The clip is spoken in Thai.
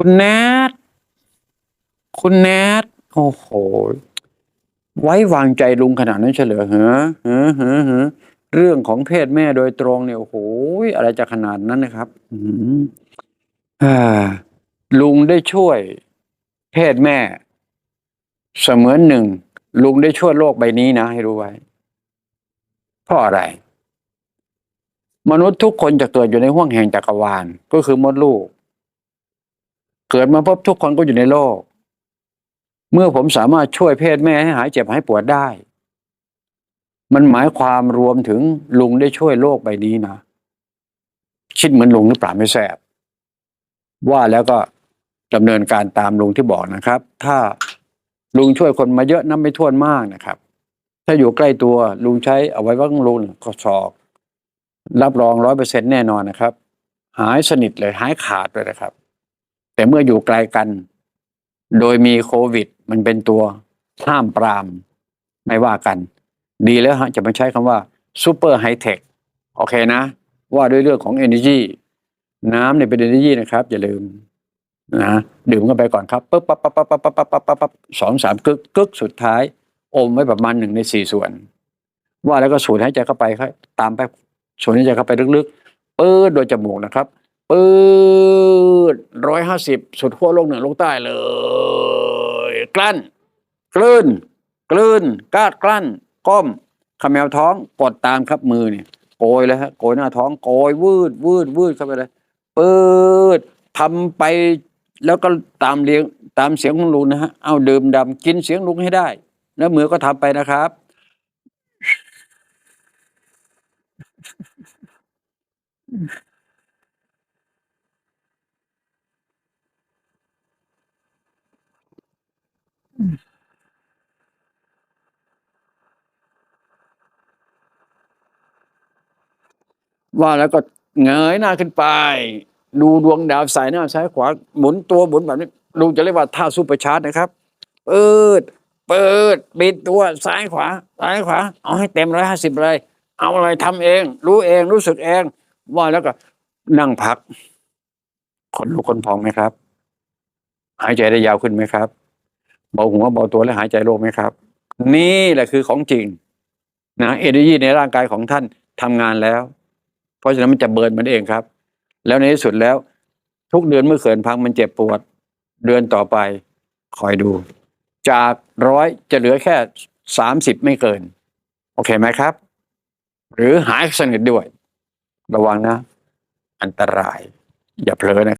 คุณแนทคุณแนทโอ้โห ไว้วางใจลุงขนาดนั้นเฉลยเหรอเหรอเหรอเหรอเรื่องของเพศแม่โดยตรงเนี่ยโอ้โหอะไรจะขนาดนั้นนะครับอืมอ่าลุงได้ช่วย เพศแม่ เสมือนหนึ่ง ลุงได้ช่วยโลกใบนี้นะ ให้รู้ไว้เพราะอะไร มนุษย์ทุกคนจะเกิดอยู่ในห้วงแห่งจักรวาล ก็คือมดลูก เกิดมาพบทุกคนก็อยู่ในโลก เมื่อผมสามารถช่วยเพศแม่ให้หายเจ็บหายปวดได้ มันหมายความรวมถึงลุงได้ช่วยโลกใบนี้นะคิดเหมือนลุงหรือเปล่าไม่แสบว่าแล้วก็ดำเนินการตามลุงที่บอกนะครับ ถ้าลุงช่วยคนมาเยอะนับไม่ถ้วนมากนะครับ ถ้าอยู่ใกล้ตัวลุงใช้เอาไว้ว่าลุงก็สอกรับรองร้อยเปอร์เซ็นแน่นอนนะครับ หายสนิทเลยหายขาดเลยนะครับ แต่เมื่ออยู่ไกลกัน โดยมีโควิด มันเป็นตัวห้ามปรามไม่ว่ากัน ดีแล้วฮะจะมาใช้คำว่าซูเปอร์ไฮเทคโอเคนะ ว่าด้วยเรื่องของ Energy น้ำเนี่ยเป็น Energy นะครับ อย่าลืมนะดื่มกันไปก่อนครับปึ๊บปั๊บปั๊บปั๊บปั๊บปั๊บปั๊บปั๊บปั๊บสองสามกึกกึกสุดท้าย อมไว้ประมาณหนึ่งในสี่ส่วน ว่าแล้วก็สูดหายใจเข้าไปครับตามไปสูดหายใจเข้าไปลึกๆปื้ดโดยจมูกนะครับปื้ด ร้อยห้าสิบสุดขั้วโลกเหนือโลกใต้เลย กลั้น กลืนกลืนกาดกลั้น ก้มขมแมวท้องกดตามครับมือเนี่ยโกยเลยฮะโกยหน้าท้องโกยวืดวืดวืดเข้าไปเลยปืดทำไปแล้วก็ตามเลี้ยงตามเสียงของลุงนะฮะเอาดื่มดำกินเสียงลุงให้ได้ แล้วมือก็ทำไปนะครับ ว่าแล้วก็เงยหน้าขึ้นไป ดูดวงดาวสายหน้าซ้ายขวาหมุนตัวหมุนแบบนี้ลุงจะเรียกว่าท่าซูเปอร์ชาร์จนะครับเปิด เปิดปิดตัวซ้ายขวาซ้ายขวา เอาให้เต็มร้อยห้าสิบเลย เอาอะไรทำเอง รู้เองรู้สึกเอง ว่าแล้วก็นั่งพักคนลุกคนพองไหมครับ หายใจได้ยาวขึ้นไหมครับ เบาหัวเบาตัวและหายใจโล่งไหมครับ นี่แหละคือของจริงนะเอเนจีในร่างกายของท่านทำงานแล้ว เพราะฉะนั้นมันจะเบิร์นมันเองครับ แล้วในที่สุดแล้ว ทุกเดือนเมื่อเขินพังมันเจ็บปวด เดือนต่อไปคอยดู จากร้อยจะเหลือแค่สามสิบไม่เกิน โอเคไหมครับ หรือหายสนิทด้วย ระวังนะ อันตราย อย่าเผลอนะ